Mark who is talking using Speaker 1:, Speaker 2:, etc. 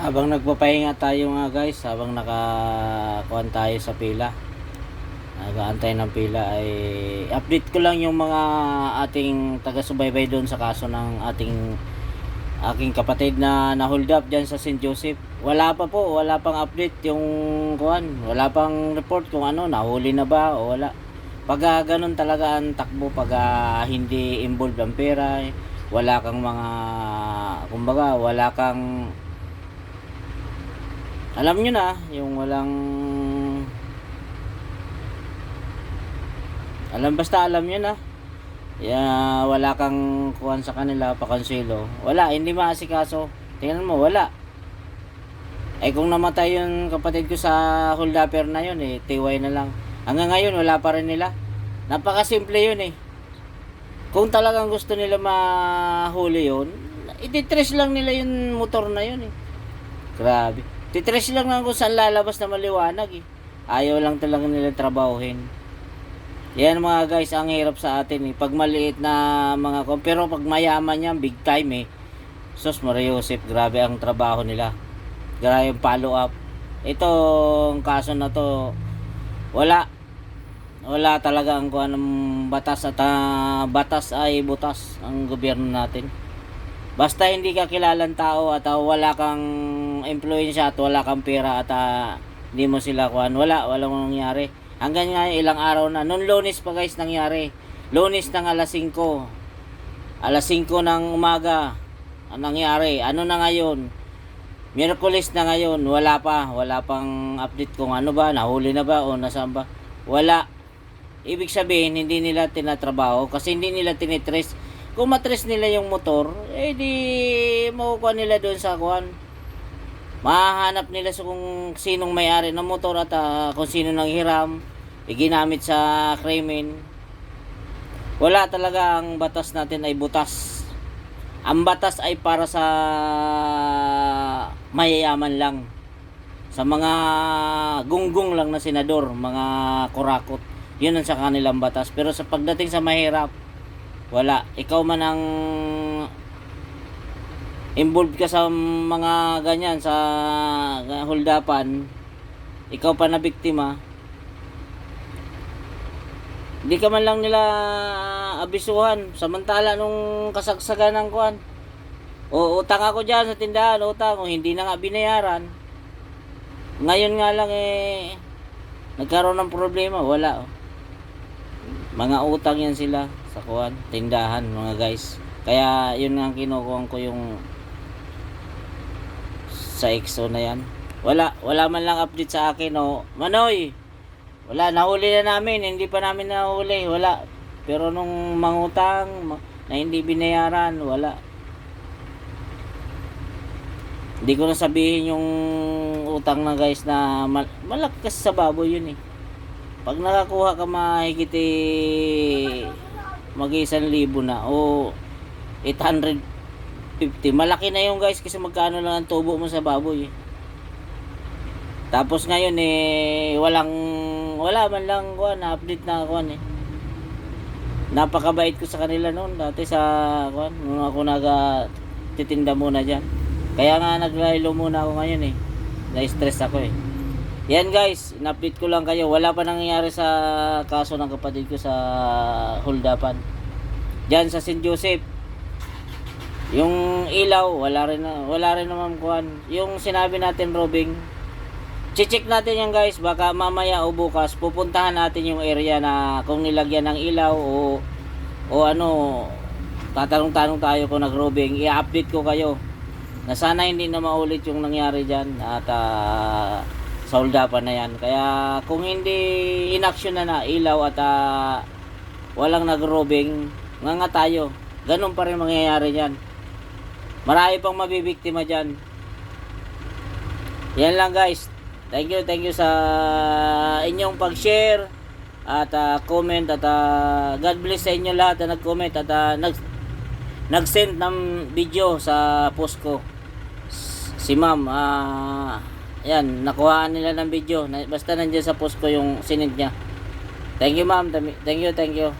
Speaker 1: habang nagpapahinga tayo nga guys, habang nakakuan tayo sa pila, nagaantay ng pila ay update ko lang yung mga ating taga-subaybay doon sa kaso ng ating aking kapatid na na-hold up dyan sa St. Joseph. Wala pa po, wala pang update yung kuan, wala pang report kung ano, nahuli na ba o wala. Pag ah, ganun talaga ang takbo, pag ah, hindi involved ang pera, eh, wala kang mga, kumbaga, wala kang alam nyo na, yung walang alam basta alam nyo na. Ya wala kang kuhan sa kanila pakonselo wala hindi maasikaso. Tingnan mo wala. Eh kung namatay yung kapatid ko sa holdapper na yun eh tiway na lang. Hanggang ngayon wala pa rin nila. Napakasimple yun eh. Kung talagang gusto nila mahuli yun ititrace lang nila yung motor na yun eh. Grabe titrace lang lang kung saan lalabas na maliwanag eh ayaw lang talaga nila trabahuhin yan mga guys, ang hirap sa atin eh. Pag maliit na mga kom, pero pag mayaman yan, big time eh. Sus Maria Joseph, grabe ang trabaho nila. Grabe yung follow up. Itong kaso na to, wala. Wala talaga ang kuha ng batas at ah, batas ay butas ang gobyerno natin. Basta hindi ka kilalang tao at ah, wala kang influensya at wala kang pera at ah, hindi mo sila kuhan, wala, walang nangyari. Hanggang nga ilang araw na. Noon lunes pa guys nangyari. Lunes ng alas 5. Alas 5 ng umaga. Ang nangyari. Ano na ngayon? Miyerkules na ngayon. Wala pa. Wala pang update kung ano ba. Nahuli na ba o nasaan ba. Wala. Ibig sabihin, hindi nila tinatrabaho kasi hindi nila tinitrace. Kung matrace nila yung motor, eh di makukuha nila doon sa kuhan. Mahanap nila sa kung sinong may-ari ng motor at ah, kung sino nang hiram iginamit sa krimen. Wala talaga ang batas natin ay butas. Ang batas ay para sa mayayaman lang. Sa mga gunggong lang na senador mga kurakot. Yun ang sa kanilang batas. Pero sa pagdating sa mahirap wala. Ikaw man ang involved ka sa mga ganyan sa holdapan ikaw pa na biktima. Hindi ka man lang nila abisuhan. Samantala nung kasagsagan ng kuan o utang ako dyan sa tindahan utang o hindi na nga binayaran. Ngayon nga lang eh nagkaroon ng problema. Wala oh. mga utang yan sila sa kuan tindahan mga guys kaya yun nga kinukuha ko yung sa EXO na yan. Wala, wala man lang update sa akin, oh. Manoy, wala, nahuli na namin, hindi pa namin nahuli, wala. Pero nung mangutang, ma- na hindi binayaran, wala. Hindi ko na sabihin yung utang na guys na mal- malaki kasi sa baboy yun eh. Pag nakakuha ka mahigit eh, mag libo na o 800 50. Malaki na yung guys kasi magkano lang ang tubo mo sa baboy. Tapos ngayon eh walang wala man lang kuan update na kuan eh. Napakabait ko sa kanila noon dati sa kuan nung ako naga titinda muna diyan. Kaya nga naglaylo muna ako ngayon eh. Na-stress ako eh. Yan guys, in-update ko lang kayo. Wala pa nangyayari sa kaso ng kapatid ko sa holdapan. Diyan sa St. Joseph. Yung ilaw, wala rin na, wala rin naman kuhan. Yung sinabi natin, Robing, check natin yan guys, baka mamaya o bukas pupuntahan natin yung area na kung nilagyan ng ilaw o o ano, tatanong-tanong tayo kung nag-robing, i-update ko kayo. Na sana hindi na maulit yung nangyari dyan at uh, sa holdapan na yan. Kaya kung hindi inaction na na ilaw at ah, walang nag-robing, nga nga tayo. Ganun pa rin mangyayari dyan. Marami pang mabibiktima dyan. Yan lang guys. Thank you, thank you sa inyong pag-share at ah, comment at ah, God bless sa inyo lahat na nag-comment at ah, nag nag-send ng video sa post ko. Si ma'am, ah, yan, nakuhaan nila ng video. Basta nandiyan sa post ko yung sinend niya. Thank you ma'am, thank you, thank you.